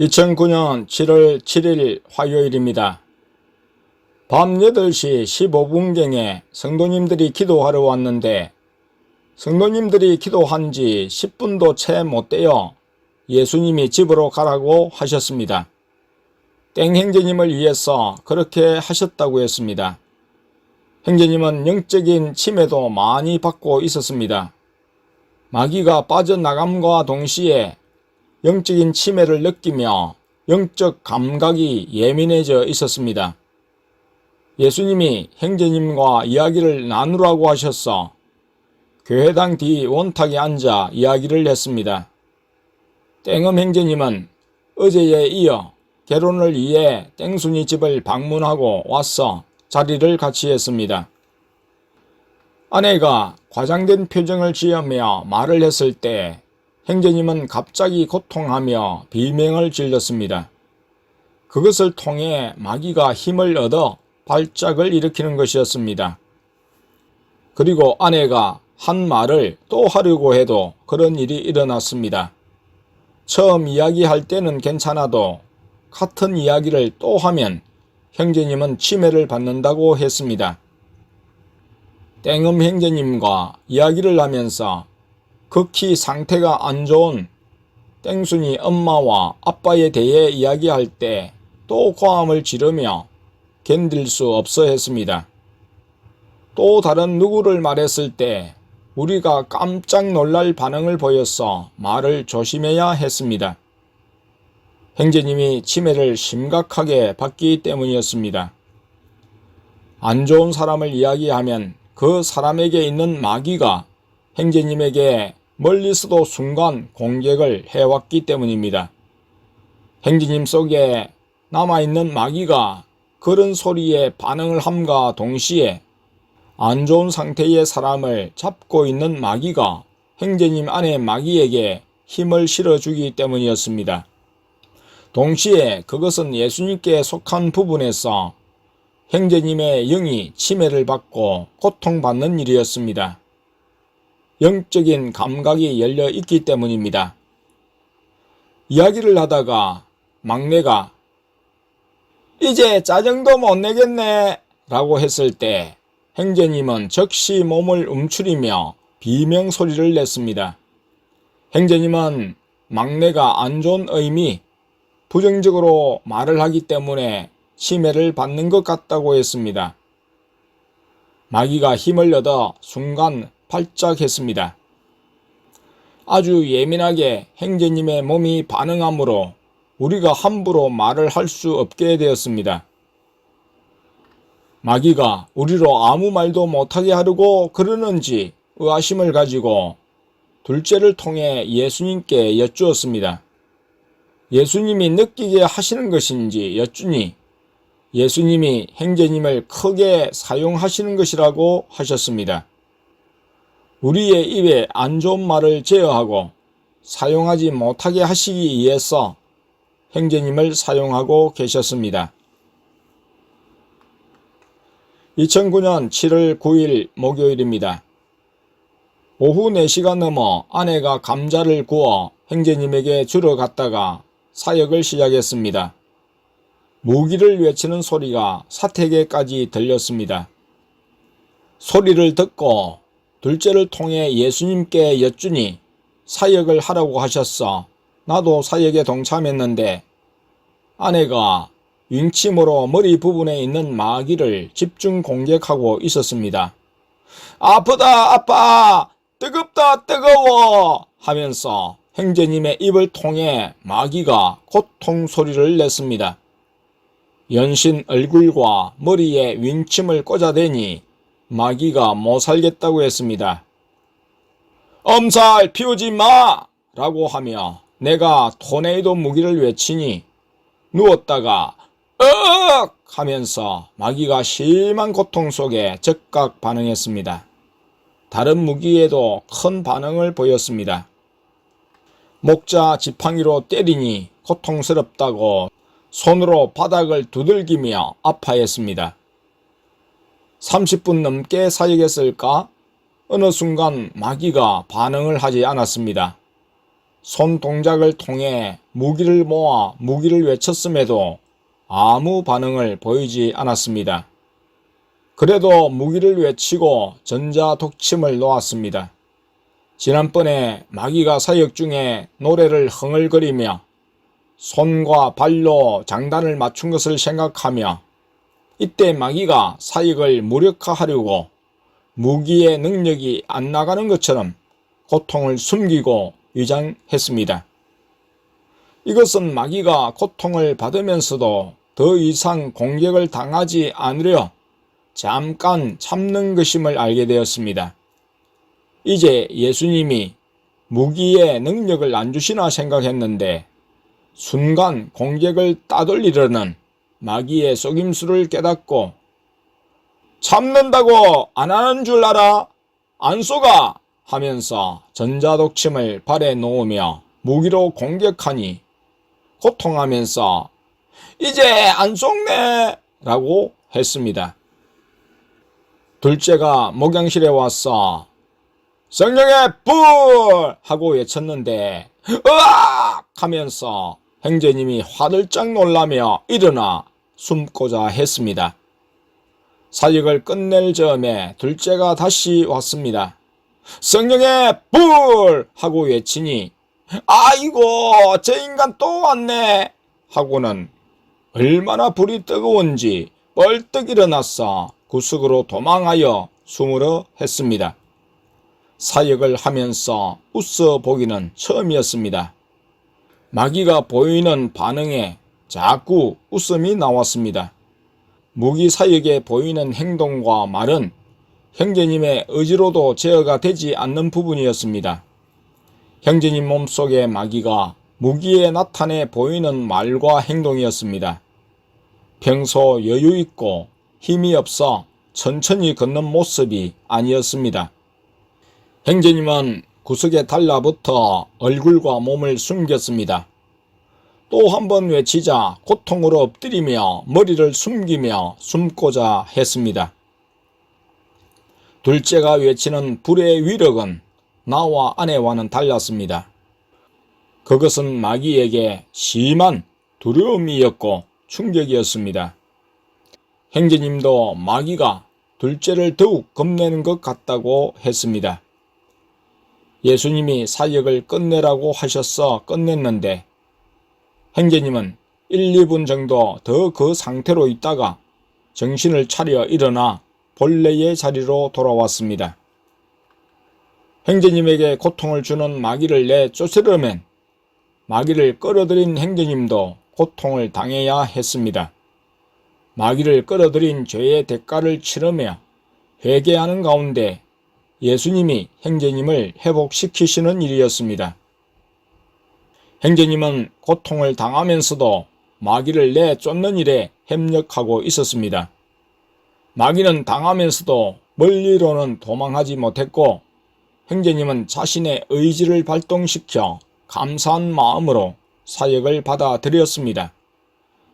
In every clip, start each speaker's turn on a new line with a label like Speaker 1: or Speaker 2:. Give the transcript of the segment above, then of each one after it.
Speaker 1: 2009년 7월 7일 화요일입니다. 밤 8시 15분경에 성도님들이 기도하러 왔는데 성도님들이 기도한 지 10분도 채 못 되어 예수님이 집으로 가라고 하셨습니다. 땡 행제님을 위해서 그렇게 하셨다고 했습니다. 행제님은 영적인 침해도 많이 받고 있었습니다. 마귀가 빠져나감과 동시에 영적인 침해를 느끼며 영적 감각이 예민해져 있었습니다. 예수님이 형제님과 이야기를 나누라고 하셔서 교회당 뒤 원탁에 앉아 이야기를 했습니다. 땡엄 형제님은 어제에 이어 결혼을 위해 땡순이 집을 방문하고 와서 자리를 같이 했습니다. 아내가 과장된 표정을 지으며 말을 했을 때 행제님은 갑자기 고통하며 비명을 질렀습니다. 그것을 통해 마귀가 힘을 얻어 발작을 일으키는 것이었습니다. 그리고 아내가 한 말을 또 하려고 해도 그런 일이 일어났습니다. 처음 이야기할 때는 괜찮아도 같은 이야기를 또 하면 형제님은 치매를 받는다고 했습니다. 땡음 형제님과 이야기를 하면서 극히 상태가 안 좋은 땡순이 엄마와 아빠에 대해 이야기할 때 또 고함을 지르며 견딜 수 없어 했습니다. 또 다른 누구를 말했을 때 우리가 깜짝 놀랄 반응을 보여서 말을 조심해야 했습니다. 행제님이 치매를 심각하게 받기 때문이었습니다. 안 좋은 사람을 이야기하면 그 사람에게 있는 마귀가 행제님에게 멀리서도 순간 공격을 해왔기 때문입니다. 행제님 속에 남아있는 마귀가 그런 소리에 반응을 함과 동시에 안 좋은 상태의 사람을 잡고 있는 마귀가 행제님 안의 마귀에게 힘을 실어주기 때문이었습니다. 동시에 그것은 예수님께 속한 부분에서 행제님의 영이 치매를 받고 고통받는 일이었습니다. 영적인 감각이 열려 있기 때문입니다. 이야기를 하다가 막내가 이제 짜증도 못 내겠네 라고 했을 때 행제님은 즉시 몸을 움츠리며 비명 소리를 냈습니다. 행제님은 막내가 안 좋은 의미, 부정적으로 말을 하기 때문에 치매를 받는 것 같다고 했습니다. 마귀가 힘을 얻어 순간 발작했습니다. 아주 예민하게 행제님의 몸이 반응하므로 우리가 함부로 말을 할 수 없게 되었습니다. 마귀가 우리로 아무 말도 못하게 하려고 그러는지 의아심을 가지고 둘째를 통해 예수님께 여쭈었습니다. 예수님이 느끼게 하시는 것인지 여쭈니 예수님이 행제님을 크게 사용하시는 것이라고 하셨습니다. 우리의 입에 안 좋은 말을 제어하고 사용하지 못하게 하시기 위해서 행제님을 사용하고 계셨습니다. 2009년 7월 9일 목요일입니다. 오후 4시가 넘어 아내가 감자를 구워 행제님에게 주러 갔다가 사역을 시작했습니다. 무기를 외치는 소리가 사택에까지 들렸습니다. 소리를 듣고 둘째를 통해 예수님께 여쭈니 사역을 하라고 하셨어. 나도 사역에 동참했는데 아내가 윙침으로 머리 부분에 있는 마귀를 집중 공격하고 있었습니다. 아프다 아파 뜨겁다 뜨거워 하면서 행제님의 입을 통해 마귀가 고통 소리를 냈습니다. 연신 얼굴과 머리에 윙침을 꽂아대니 마귀가 못 살겠다고 했습니다. 엄살 피우지 마! 라고 하며 내가 토네이도 무기를 외치니 누웠다가 으악! 하면서 마귀가 심한 고통 속에 즉각 반응했습니다. 다른 무기에도 큰 반응을 보였습니다. 목자 지팡이로 때리니 고통스럽다고 손으로 바닥을 두들기며 아파했습니다. 30분 넘게 사역했을까? 어느 순간 마귀가 반응을 하지 않았습니다. 손 동작을 통해 무기를 모아 무기를 외쳤음에도 아무 반응을 보이지 않았습니다. 그래도 무기를 외치고 전자 독침을 놓았습니다. 지난번에 마귀가 사역 중에 노래를 흥얼거리며 손과 발로 장단을 맞춘 것을 생각하며 이때 마귀가 사역을 무력화하려고 무기의 능력이 안 나가는 것처럼 고통을 숨기고 위장했습니다. 이것은 마귀가 고통을 받으면서도 더 이상 공격을 당하지 않으려 잠깐 참는 것임을 알게 되었습니다. 이제 예수님이 무기의 능력을 안 주시나 생각했는데 순간 공격을 따돌리려는 마귀의 속임수를 깨닫고 참는다고 안 하는 줄 알아? 안 쏘가! 하면서 전자독침을 발에 놓으며 무기로 공격하니 고통하면서 이제 안 속네! 라고 했습니다. 둘째가 목양실에 와서 성령의 불! 하고 외쳤는데 으악! 하면서 행제님이 화들짝 놀라며 일어나 숨고자 했습니다. 사역을 끝낼 즈음에 둘째가 다시 왔습니다. 성령의 불! 하고 외치니 아이고 저 인간 또 왔네 하고는 얼마나 불이 뜨거운지 벌떡 일어났어 구석으로 도망하여 숨으러 했습니다. 사역을 하면서 웃어 보기는 처음이었습니다. 마귀가 보이는 반응에 자꾸 웃음이 나왔습니다. 무기 사역에 보이는 행동과 말은 형제님의 의지로도 제어가 되지 않는 부분이었습니다. 형제님 몸속의 마귀가 무기에 나타내 보이는 말과 행동이었습니다. 평소 여유 있고 힘이 없어 천천히 걷는 모습이 아니었습니다. 형제님은 구석에 달라붙어 얼굴과 몸을 숨겼습니다. 또 한 번 외치자 고통으로 엎드리며 머리를 숨기며 숨고자 했습니다. 둘째가 외치는 불의 위력은 나와 아내와는 달랐습니다. 그것은 마귀에게 심한 두려움이었고 충격이었습니다. 행제님도 마귀가 둘째를 더욱 겁내는 것 같다고 했습니다. 예수님이 사역을 끝내라고 하셔서 끝냈는데 행제님은 1, 2분 정도 더 그 상태로 있다가 정신을 차려 일어나 본래의 자리로 돌아왔습니다. 행제님에게 고통을 주는 마귀를 내쫓으려면 마귀를 끌어들인 행제님도 고통을 당해야 했습니다. 마귀를 끌어들인 죄의 대가를 치르며 회개하는 가운데 예수님이 행제님을 회복시키시는 일이었습니다. 행제님은 고통을 당하면서도 마귀를 내쫓는 일에 협력하고 있었습니다. 마귀는 당하면서도 멀리로는 도망하지 못했고 행제님은 자신의 의지를 발동시켜 감사한 마음으로 사역을 받아들였습니다.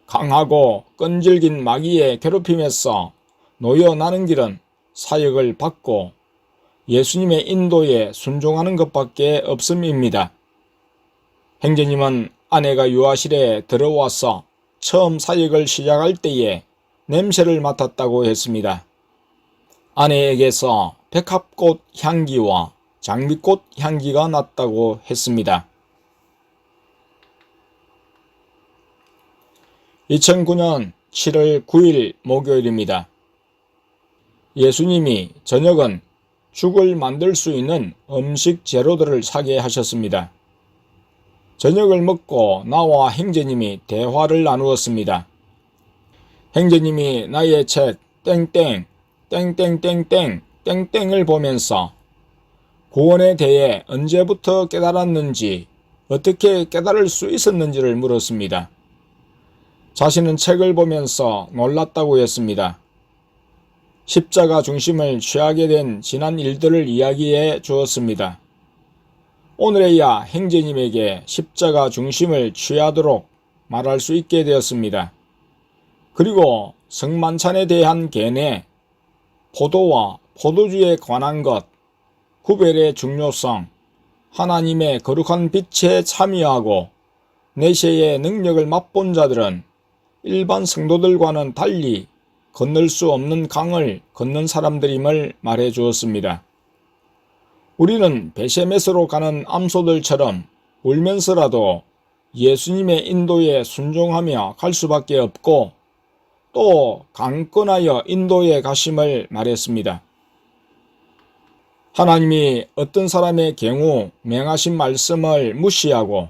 Speaker 1: 강하고 끈질긴 마귀의 괴롭힘에서 놓여나는 길은 사역을 받고 예수님의 인도에 순종하는 것밖에 없음입니다. 행제님은 아내가 유아실에 들어와서 처음 사역을 시작할 때에 냄새를 맡았다고 했습니다. 아내에게서 백합꽃 향기와 장미꽃 향기가 났다고 했습니다. 2009년 7월 9일 목요일입니다. 예수님이 저녁은 죽을 만들 수 있는 음식 재료들을 사게 하셨습니다. 저녁을 먹고 나와 행제님이 대화를 나누었습니다. 행제님이 나의 책 땡땡 땡땡땡땡 땡땡을 보면서 구원에 대해 언제부터 깨달았는지 어떻게 깨달을 수 있었는지를 물었습니다. 자신은 책을 보면서 놀랐다고 했습니다. 십자가 중심을 취하게 된 지난 일들을 이야기해 주었습니다. 오늘에야 행제님에게 십자가 중심을 취하도록 말할 수 있게 되었습니다. 그리고 성만찬에 대한 개내, 포도와 포도주에 관한 것, 구별의 중요성, 하나님의 거룩한 빛에 참여하고 내세의 능력을 맛본 자들은 일반 성도들과는 달리 건널 수 없는 강을 건넌 사람들임을 말해 주었습니다. 우리는 베세메스로 가는 암소들처럼 울면서라도 예수님의 인도에 순종하며 갈 수밖에 없고 또 강권하여 인도에 가심을 말했습니다. 하나님이 어떤 사람의 경우 맹하신 말씀을 무시하고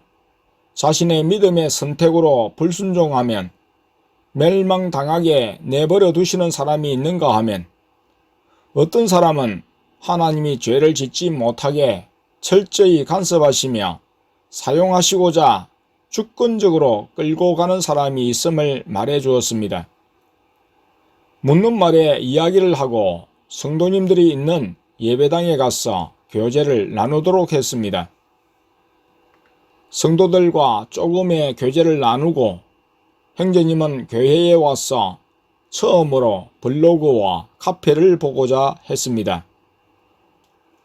Speaker 1: 자신의 믿음의 선택으로 불순종하면 멸망당하게 내버려 두시는 사람이 있는가 하면 어떤 사람은 하나님이 죄를 짓지 못하게 철저히 간섭하시며 사용하시고자 주권적으로 끌고 가는 사람이 있음을 말해 주었습니다. 묻는 말에 이야기를 하고 성도님들이 있는 예배당에 가서 교제를 나누도록 했습니다. 성도들과 조금의 교제를 나누고 행제님은 교회에 와서 처음으로 블로그와 카페를 보고자 했습니다.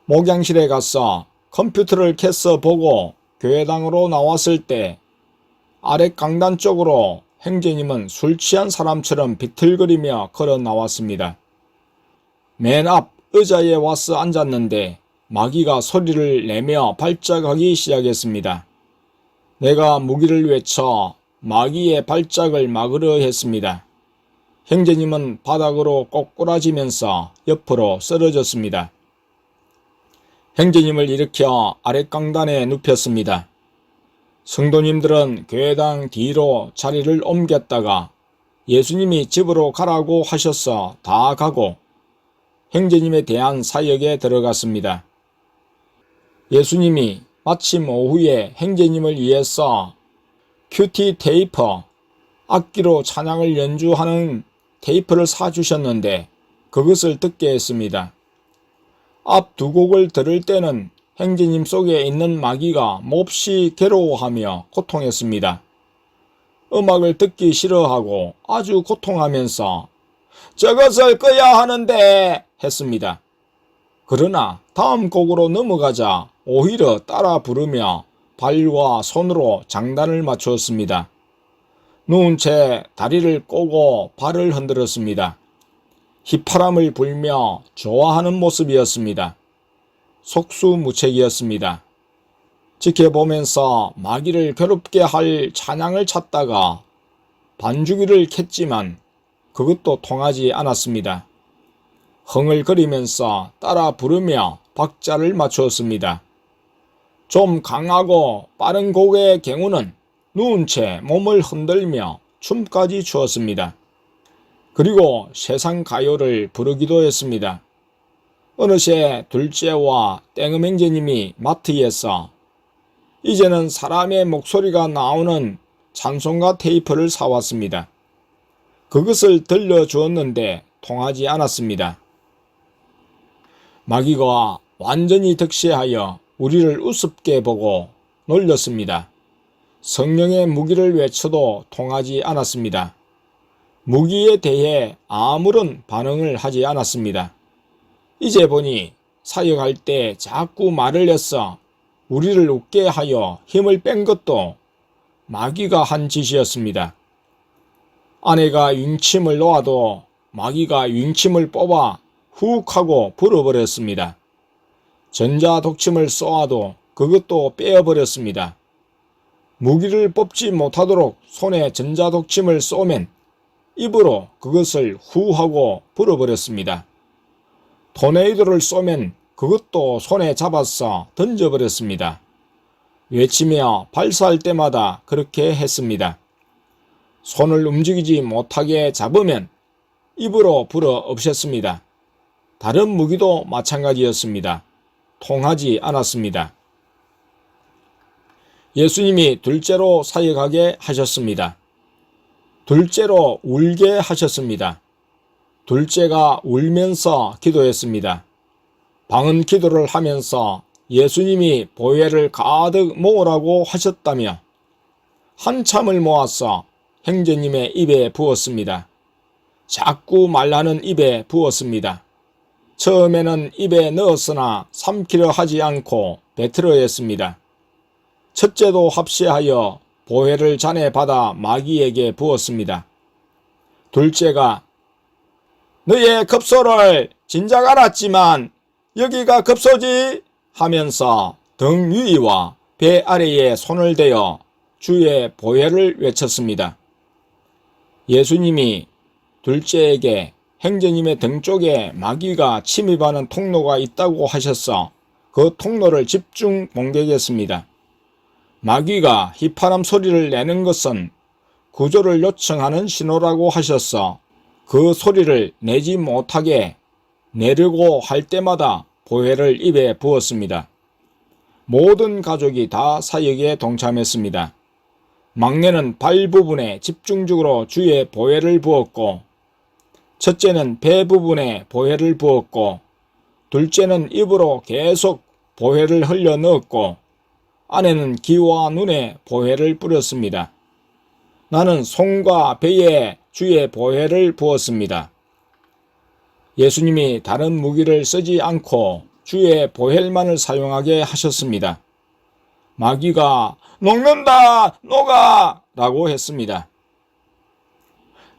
Speaker 1: 목양실에 가서 컴퓨터를 켜서 보고 교회당으로 나왔을 때 아래 강단 쪽으로 행제님은 술 취한 사람처럼 비틀거리며 걸어 나왔습니다. 맨 앞 의자에 와서 앉았는데 마귀가 소리를 내며 발작하기 시작했습니다. 내가 무기를 외쳐 마귀의 발작을 막으려 했습니다. 형제님은 바닥으로 꼬꾸라지면서 옆으로 쓰러졌습니다. 형제님을 일으켜 아랫강단에 눕혔습니다. 성도님들은 교회당 뒤로 자리를 옮겼다가 예수님이 집으로 가라고 하셔서 다 가고 형제님에 대한 사역에 들어갔습니다. 예수님이 마침 오후에 형제님을 위해서 큐티 테이퍼, 악기로 찬양을 연주하는 테이프를 사주셨는데 그것을 듣게 했습니다. 앞 두 곡을 들을 때는 행제님 속에 있는 마귀가 몹시 괴로워하며 고통했습니다. 음악을 듣기 싫어하고 아주 고통하면서 저것을 꺼야 하는데 했습니다. 그러나 다음 곡으로 넘어가자 오히려 따라 부르며 발과 손으로 장단을 맞추었습니다. 누운 채 다리를 꼬고 발을 흔들었습니다. 휘파람을 불며 좋아하는 모습이었습니다. 속수무책이었습니다. 지켜보면서 마귀를 괴롭게 할 찬양을 찾다가 반주기를 켰지만 그것도 통하지 않았습니다. 흥을 거리면서 따라 부르며 박자를 맞추었습니다. 좀 강하고 빠른 곡의 경우는 누운 채 몸을 흔들며 춤까지 추었습니다. 그리고 세상 가요를 부르기도 했습니다. 어느새 둘째와 땡음행제님이 마트에서 이제는 사람의 목소리가 나오는 찬송가 테이프를 사왔습니다. 그것을 들려주었는데 통하지 않았습니다. 마귀가 완전히 득세하여 우리를 우습게 보고 놀렸습니다. 성령의 무기를 외쳐도 통하지 않았습니다. 무기에 대해 아무런 반응을 하지 않았습니다. 이제 보니 사역할 때 자꾸 말을 했어 우리를 웃게 하여 힘을 뺀 것도 마귀가 한 짓이었습니다. 아내가 윙침을 놓아도 마귀가 윙침을 뽑아 훅 하고 불어버렸습니다. 전자 독침을 쏘아도 그것도 빼어버렸습니다. 무기를 뽑지 못하도록 손에 전자 독침을 쏘면 입으로 그것을 후 하고 불어버렸습니다. 토네이도를 쏘면 그것도 손에 잡아서 던져버렸습니다. 외치며 발사할 때마다 그렇게 했습니다. 손을 움직이지 못하게 잡으면 입으로 불어 없앴습니다. 다른 무기도 마찬가지였습니다. 통하지 않았습니다. 예수님이 둘째로 사역하게 하셨습니다. 둘째로 울게 하셨습니다. 둘째가 울면서 기도했습니다. 방언 기도를 하면서 예수님이 보혜를 가득 모으라고 하셨다며 한참을 모아서 행제님의 입에 부었습니다. 자꾸 말라는 입에 부었습니다. 처음에는 입에 넣었으나 삼키려 하지 않고 베트러였습니다. 첫째도 합시하여 보혜를 잔에 받아 마귀에게 부었습니다. 둘째가 너의 급소를 진작 알았지만 여기가 급소지 하면서 등 위와 배 아래에 손을 대어 주의 보혜를 외쳤습니다. 예수님이 둘째에게 행제님의 등 쪽에 마귀가 침입하는 통로가 있다고 하셔서 그 통로를 집중 공격했습니다. 마귀가 휘파람 소리를 내는 것은 구조를 요청하는 신호라고 하셔서 그 소리를 내지 못하게 내려고 할 때마다 보혜를 입에 부었습니다. 모든 가족이 다 사역에 동참했습니다. 막내는 발 부분에 집중적으로 주의 보혜를 부었고, 첫째는 배 부분에 보혜를 부었고, 둘째는 입으로 계속 보혜를 흘려 넣었고, 아내는 귀와 눈에 보혜를 뿌렸습니다. 나는 손과 배에 주의 보혜를 부었습니다. 예수님이 다른 무기를 쓰지 않고 주의 보혈만을 사용하게 하셨습니다. 마귀가 녹는다, 녹아! 라고 했습니다.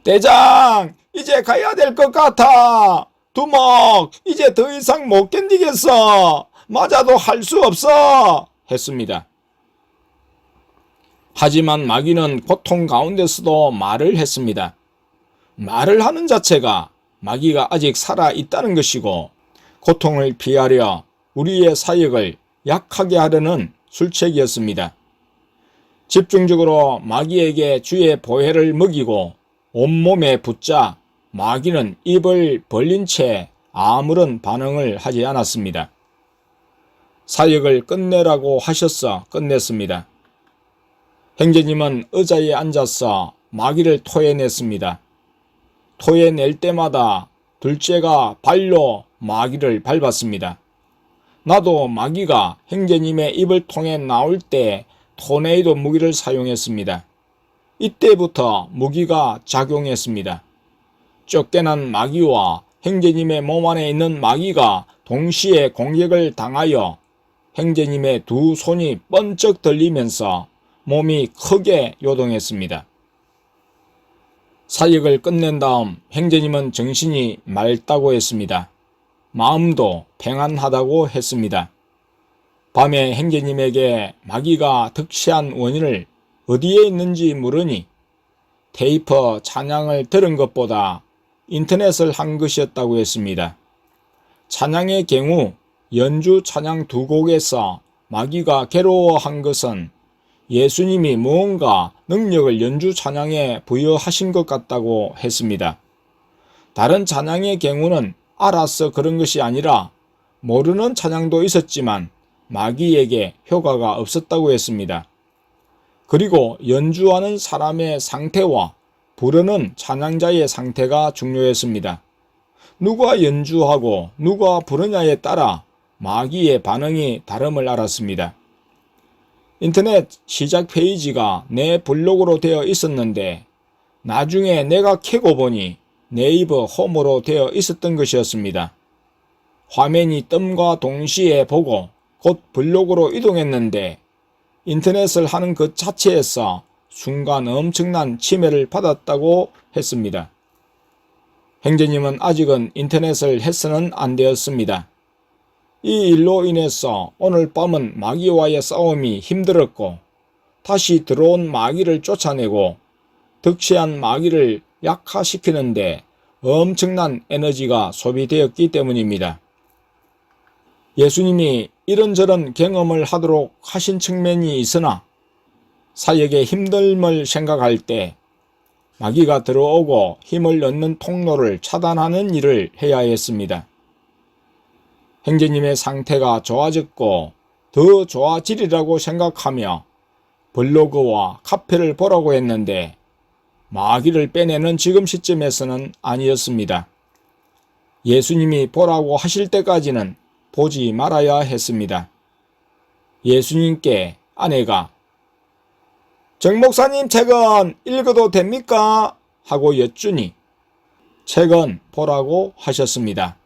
Speaker 1: 대장, 이제 가야 될 것 같아. 두목, 이제 더 이상 못 견디겠어. 맞아도 할 수 없어. 했습니다. 하지만 마귀는 고통 가운데서도 말을 했습니다. 말을 하는 자체가 마귀가 아직 살아 있다는 것이고 고통을 피하려 우리의 사역을 약하게 하려는 술책이었습니다. 집중적으로 마귀에게 주의 보혜를 먹이고 온몸에 붙자 마귀는 입을 벌린 채 아무런 반응을 하지 않았습니다. 사역을 끝내라고 하셔서 끝냈습니다. 행제님은 의자에 앉아서 마귀를 토해냈습니다. 토해낼 때마다 둘째가 발로 마귀를 밟았습니다. 나도 마귀가 행제님의 입을 통해 나올 때 토네이도 무기를 사용했습니다. 이때부터 무기가 작용했습니다. 쫓겨난 마귀와 행제님의 몸 안에 있는 마귀가 동시에 공격을 당하여 행제님의 두 손이 번쩍 들리면서 몸이 크게 요동했습니다. 사역을 끝낸 다음 행제님은 정신이 맑다고 했습니다. 마음도 평안하다고 했습니다. 밤에 행제님에게 마귀가 득시한 원인을 어디에 있는지 물으니 테이프 찬양을 들은 것보다 인터넷을 한 것이었다고 했습니다. 찬양의 경우 연주 찬양 두 곡에서 마귀가 괴로워한 것은 예수님이 무언가 능력을 연주 찬양에 부여하신 것 같다고 했습니다. 다른 찬양의 경우는 알아서 그런 것이 아니라 모르는 찬양도 있었지만 마귀에게 효과가 없었다고 했습니다. 그리고 연주하는 사람의 상태와 부르는 찬양자의 상태가 중요했습니다. 누가 연주하고 누가 부르냐에 따라 마귀의 반응이 다름을 알았습니다. 인터넷 시작 페이지가 내 블로그로 되어 있었는데 나중에 내가 캐고 보니 네이버 홈으로 되어 있었던 것이었습니다. 화면이 뜸과 동시에 보고 곧 블로그로 이동했는데 인터넷을 하는 그 자체에서 순간 엄청난 침해를 받았다고 했습니다. 행제님은 아직은 인터넷을 해서는 안 되었습니다. 이 일로 인해서 오늘 밤은 마귀와의 싸움이 힘들었고 다시 들어온 마귀를 쫓아내고 득취한 마귀를 약화시키는데 엄청난 에너지가 소비되었기 때문입니다. 예수님이 이런저런 경험을 하도록 하신 측면이 있으나 사역의 힘듦을 생각할 때 마귀가 들어오고 힘을 얻는 통로를 차단하는 일을 해야 했습니다. 행제님의 상태가 좋아졌고 더 좋아지리라고 생각하며 블로그와 카페를 보라고 했는데 마귀를 빼내는 지금 시점에서는 아니었습니다. 예수님이 보라고 하실 때까지는 보지 말아야 했습니다. 예수님께 아내가 정 목사님 책은 읽어도 됩니까? 하고 여쭈니 책은 보라고 하셨습니다.